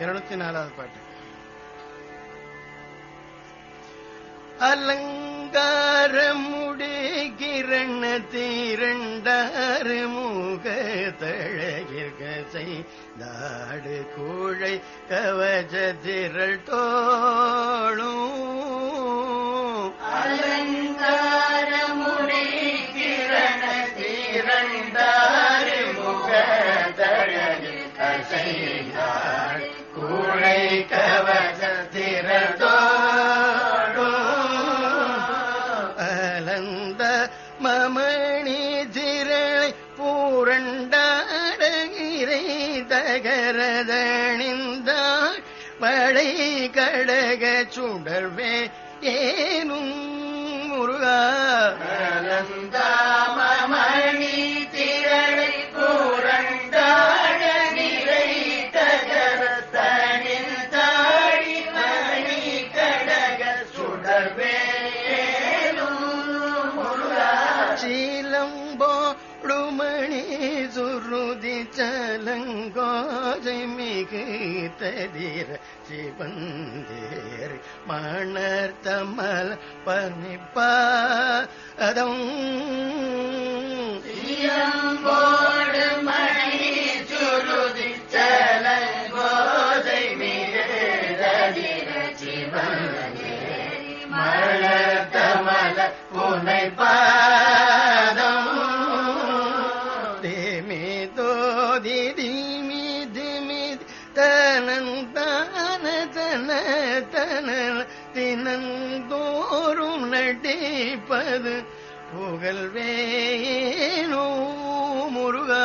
இருநூத்தி நாலாவது பாட்டு அலங்காரமுடி கிரண தீரண்டாறு முக தழகிற்கசை நாடு கூழை கவச திரள் தோளும். தகரதணிந்தாள் கடக சுடர்வே ஏனும் முருகா. அலந்த ததிர சிவந்தேர் மணர் தமல் பனிப்பாதம் மலர் தமல புனை தினந்தோறும் நடிப்பது புகழ்வேனோ முருகா.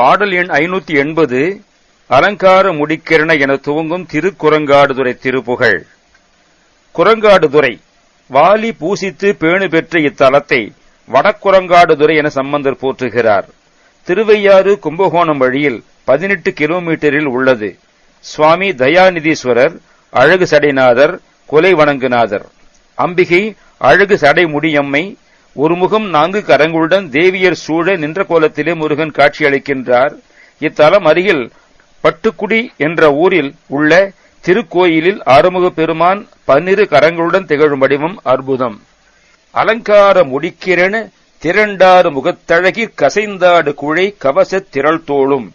பாடல் எண் ஐநூத்தி எண்பது அலங்கார முடிக்கிரண என துவங்கும் திருக்குரங்காடுதுறை திருப்புகழ் குரங்காடுதுறை வாலி பூசித்து பேணு பெற்ற இத்தலத்தை வடக்குரங்காடுதுறை என சம்பந்தர் போற்றுகிறார். திருவையாறு கும்பகோணம் வழியில் பதினெட்டு கிலோமீட்டரில் உள்ளது. சுவாமி தயாநிதீஸ்வரர் அழகு சடைநாதர் கொலை வணங்குநாதர். அம்பிகை அழகு சடை முடியம்மை ஒரு முகம் நான்கு கரங்களுடன் தேவியர் சூழ நின்ற கோலத்திலே முருகன் காட்சியளிக்கின்றார். இத்தலம் அருகில் பட்டுக்குடி என்ற ஊரில் உள்ள திருக்கோயிலில் ஆறுமுக பெருமான் பன்னிரு கரங்களுடன் திகழும் வடிவம் அற்புதம். அலங்கார முடிக்கிறென திரண்டாறு முகத்தழகி கசைந்தாடு குழை கவசத் திரள் தோளும்.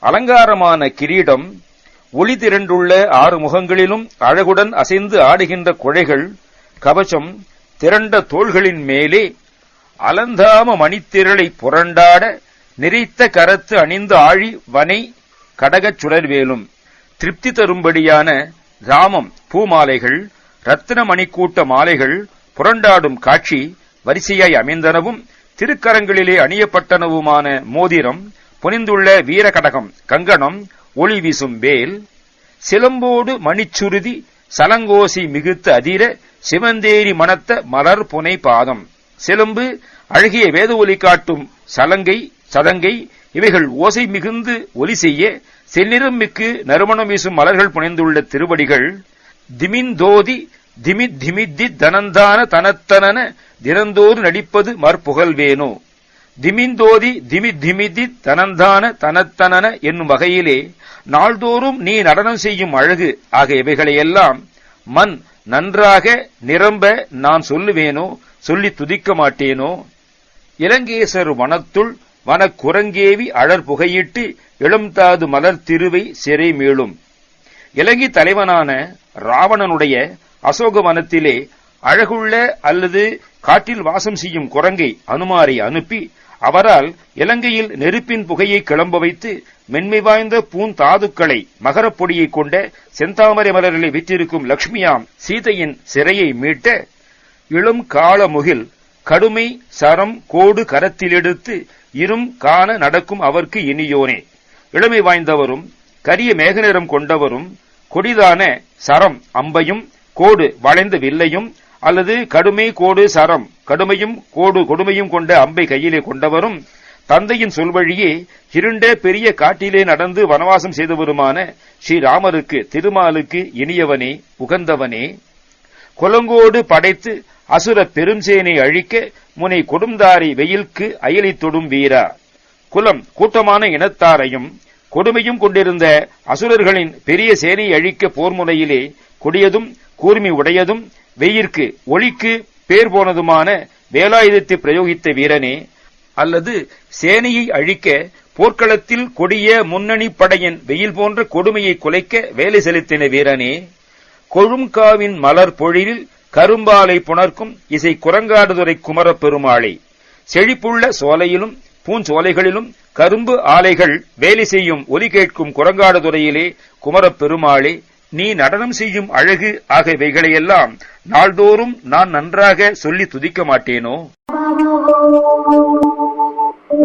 அலங்காரமான கிரீடம் ஒளி திரண்டுள்ள ஆறு முகங்களிலும் அழகுடன் அசைந்து ஆடுகின்ற குழைகள் கவசம் திரண்ட தோள்களின் மேலே அலந்தாம மணித்திரளை புரண்டாட நிறைத்த கரத்து அணிந்து ஆழி வனை கடகச் சுடர்வேலும். திருப்தி தரும்படியான ராமம் பூமாலைகள் ரத்தின மணிக்கூட்ட மாலைகள் புரண்டாடும் காட்சி வரிசையாய் அமைந்தனவும் திருக்கரங்களிலே அணியப்பட்டனவுமான மோதிரம் புனிந்துள்ள வீரகடகம் கங்கணம் ஒளி வீசும் வேல் சிலம்போடு மணிச்சுருதி சலங்கோசி மிகுத்து அதிர சிவந்தேரி மணத்த மலர் புனை பாதம். சிலம்பு அழகிய வேத ஒலி காட்டும் சலங்கை சதங்கை இவைகள் ஓசை மிகுந்து ஒலி செய்ய செந்நிறம் மிக்கு நறுமணம் வீசும் மலர்கள் புனைந்துள்ள திருவடிகள். திமிந்தோதி திமித் திமித்தி தனந்தான தனத்தனன தினந்தோறு நடிப்பது மற்புகழ்வேனோ. திமிந்தோதி திமி திமிதி தனந்தான தனத்தனன என்னும் வகையிலே நாள்தோறும் நீ நடனம் செய்யும் அழகு ஆகிய இவைகளையெல்லாம் மண் நன்றாக நிரம்ப நான் சொல்லுவேனோ சொல்லி துதிக்க மாட்டேனோ? இலங்கேசர் வனத்துள் வன குரங்கேவி அழற் புகையிட்டு இளம்தாது மலர் திருவை சிறை மீளும். இலங்கை தலைவனான ராவணனுடைய அசோக வனத்திலே அழகுள்ள அல்லது காட்டில் வாசம் செய்யும் குரங்கை அனுமாரை அனுப்பி அவரால் இலங்கையில் நெருப்பின் புகையை கிளம்ப வைத்து மென்மை வாய்ந்த பூந்தாதுக்களை மகரப்பொடியை கொண்ட செந்தாமரை மலர்களை விற்றிருக்கும் லக்ஷ்மியாம் சீதையின் சிறையை மீட்ட இளம் காலமுகில் கடுமை சரம் கோடு கரத்திலெடுத்து இரும் காண நடக்கும் அவர்க்கு இனியோனே. இளமை வாய்ந்தவரும் கரிய மேகநிறம் கொண்டவரும் கொடிதான சரம் அம்பையும் கோடு வளைந்த வில்லையும் அல்லது கடுமை கோடு சரம். கடுமையும் கோடு கொடுமையும் கொண்ட அம்பை கையிலே கொண்டவரும் தந்தையின் சொல்வழியே இருண்ட பெரிய காட்டிலே நடந்து வனவாசம் செய்தவருமான ஸ்ரீராமருக்கு திருமாலுக்கு இனியவனே உகந்தவனே கொலங்கோடு படைத்து அசுர பெருஞ்சேனை அழிக்க முனை கொடும்தாரி வெயில்க்கு அயலி தொடும் வீரா. குலம் கூட்டமான இனத்தாரையும் கொடுமையும் கொண்டிருந்த அசுரர்களின் பெரிய சேனை அழிக்க போர்முனையிலே கொடியதும் கூர்மி உடையதும் வெயிற்கு ஒளிக்கு பேர் போனதுமான வேலாயுதத்தை பிரயோகித்த வீரனே அல்லது சேனையை அழிக்க போர்க்களத்தில் கொடிய முன்னணி படையின் வெயில் போன்ற கொடுமையை குலைக்க வேலை செலுத்தின வீரனே கொழும்காவின் மலர் பொழிலில் கரும்பாலை புணர்க்கும் இசை குரங்காடுதுறை குமரப் பெருமாளை செழிப்புள்ள சோலையிலும் பூஞ்சோலைகளிலும் கரும்பு ஆலைகள் வேலை செய்யும் ஒலி கேட்கும் குரங்காடுதுறையிலே குமரப் பெருமாளே நீ நடனம் செய்யும் அழகு ஆகியவைகளையெல்லாம் நாள்தோறும் நான் நன்றாக சொல்லி துதிக்க மாட்டேனோ? ॐ